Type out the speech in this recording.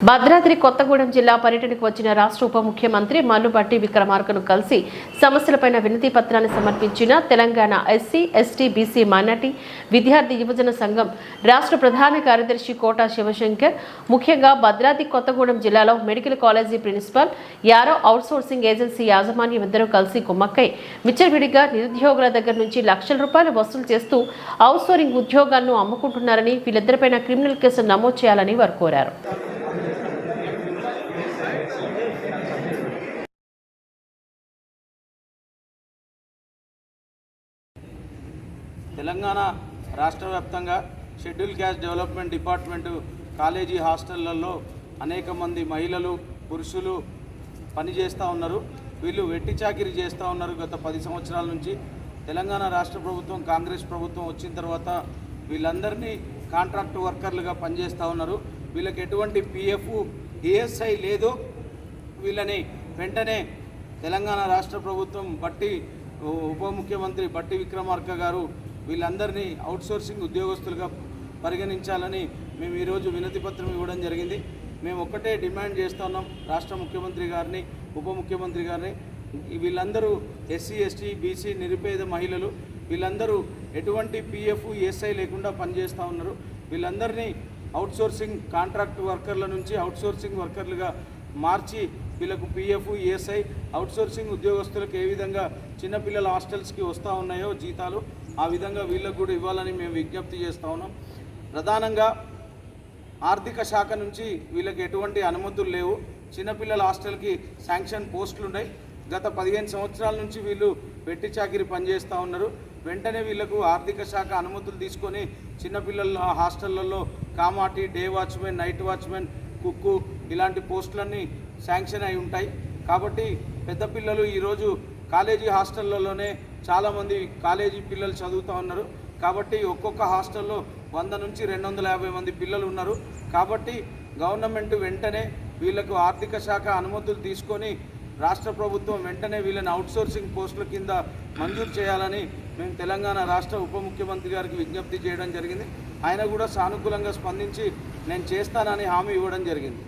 భద్రాద్రి కొత్తగూడెం జిల్లా పర్యటనకు వచ్చిన రాష్ట్ర ఉప ముఖ్యమంత్రి మల్లుబట్టి విక్రమార్కను కలిసి సమస్యలపైన వినతి పత్రాన్ని సమర్పించిన Telangana SC ST BC minority విద్యార్థి యువజన సంఘం రాష్ట్ర ప్రధాన కార్యదర్శి కోటా శివశంకర్ ముఖ్యంగా భద్రాద్రి కొత్తగూడెం జిల్లాలో మెడికల్ కాలేజీ ప్రిన్సిపల్ యారో అవుట్సోర్సింగ్ ఏజెన్సీ యాజమాన్యం ఇద్దరూ కలిసి కుమ్మక్కై మిచ్చవిడిగా నిరుద్యోగుల దగ్గర నుంచి లక్షల రూపాయలు వసూలు చేస్తూ అవుట్సోరింగ్ ఉద్యోగాలను అమ్ముకుంటున్నారని వీళ్ళిద్దరిపైన క్రిమినల్ కేసులు నమోదు చేయాలని వారు కోరారు. తెలంగాణ రాష్ట్ర వ్యాప్తంగా schedule caste development department college హాస్టళ్ళలో అనేక మంది మహిళలు పురుషులు పనిచేస్తూ ఉన్నారు. వీళ్ళు వెట్టి చాకిరీ చేస్తూ ఉన్నారు గత పది సంవత్సరాల నుంచి. తెలంగాణ రాష్ట్ర ప్రభుత్వం కాంగ్రెస్ ప్రభుత్వం వచ్చిన తర్వాత వీళ్ళందరినీ కాంట్రాక్ట్ వర్కర్లుగా పనిచేస్తూ ఉన్నారు. వీళ్ళకి ఎటువంటి పిఎఫ్ ఈఎస్ఐ లేదు వీళ్ళని వెంటనే తెలంగాణ రాష్ట్ర ప్రభుత్వం బట్టి ఉప ముఖ్యమంత్రి బట్టి విక్రమార్క గారు వీళ్ళందరినీ అవుట్సోర్సింగ్ ఉద్యోగస్తులుగా పరిగణించాలని మేము ఈరోజు వినతి పత్రం ఇవ్వడం జరిగింది. మేము ఒక్కటే డిమాండ్ చేస్తున్నాం రాష్ట్ర ముఖ్యమంత్రి గారిని ఉప ముఖ్యమంత్రి గారిని. వీళ్ళందరూ ఎస్సీ ఎస్టీ బీసీ నిరుపేద మహిళలు వీళ్ళందరూ ఎటువంటి పిఎఫ్ ఈఎస్ఐ లేకుండా పనిచేస్తూ ఉన్నారు. వీళ్ళందరినీ అవుట్సోర్సింగ్ కాంట్రాక్ట్ వర్కర్ల నుంచి అవుట్సోర్సింగ్ వర్కర్లుగా మార్చి వీళ్ళకు పిఎఫ్ ఈఎస్ఐ అవుట్సోర్సింగ్ ఉద్యోగస్తులకు ఏ విధంగా చిన్నపిల్లల హాస్టల్స్కి వస్తూ ఉన్నాయో జీతాలు ఆ విధంగా వీళ్ళకు కూడా ఇవ్వాలని మేము విజ్ఞప్తి చేస్తూ ఉన్నాం. ప్రధానంగా ఆర్థిక శాఖ నుంచి వీళ్ళకి ఎటువంటి అనుమతులు లేవు. చిన్నపిల్లల హాస్టల్కి శాంక్షన్ పోస్టులు ఉన్నాయి. గత పదిహేను సంవత్సరాల నుంచి వీళ్ళు వెట్టి చాకిరి పనిచేస్తూ ఉన్నారు. వెంటనే వీళ్ళకు ఆర్థిక శాఖ అనుమతులు తీసుకొని చిన్నపిల్లల హాస్టళ్ళలో కామాటి day watchman night watchman cook ఇలాంటి పోస్టులన్నీ శాంక్షన్ అయి ఉంటాయి. కాబట్టి పెద్ద పిల్లలు ఈరోజు కాలేజీ హాస్టళ్ళలోనే చాలామంది కాలేజీ పిల్లలు చదువుతూ ఉన్నారు. కాబట్టి ఒక్కొక్క హాస్టల్లో వంద నుంచి రెండు వందల యాభై మంది పిల్లలు ఉన్నారు. కాబట్టి గవర్నమెంట్ వెంటనే వీళ్ళకు ఆర్థిక శాఖ అనుమతులు తీసుకొని రాష్ట్ర ప్రభుత్వం వెంటనే వీళ్ళని అవుట్సోర్సింగ్ పోస్టుల కింద మంజూరు చేయాలని మేము తెలంగాణ రాష్ట్ర ఉప ముఖ్యమంత్రి గారికి విజ్ఞప్తి చేయడం జరిగింది. ఆయన కూడా సానుకూలంగా స్పందించి నేను చేస్తానని హామీ ఇవ్వడం జరిగింది.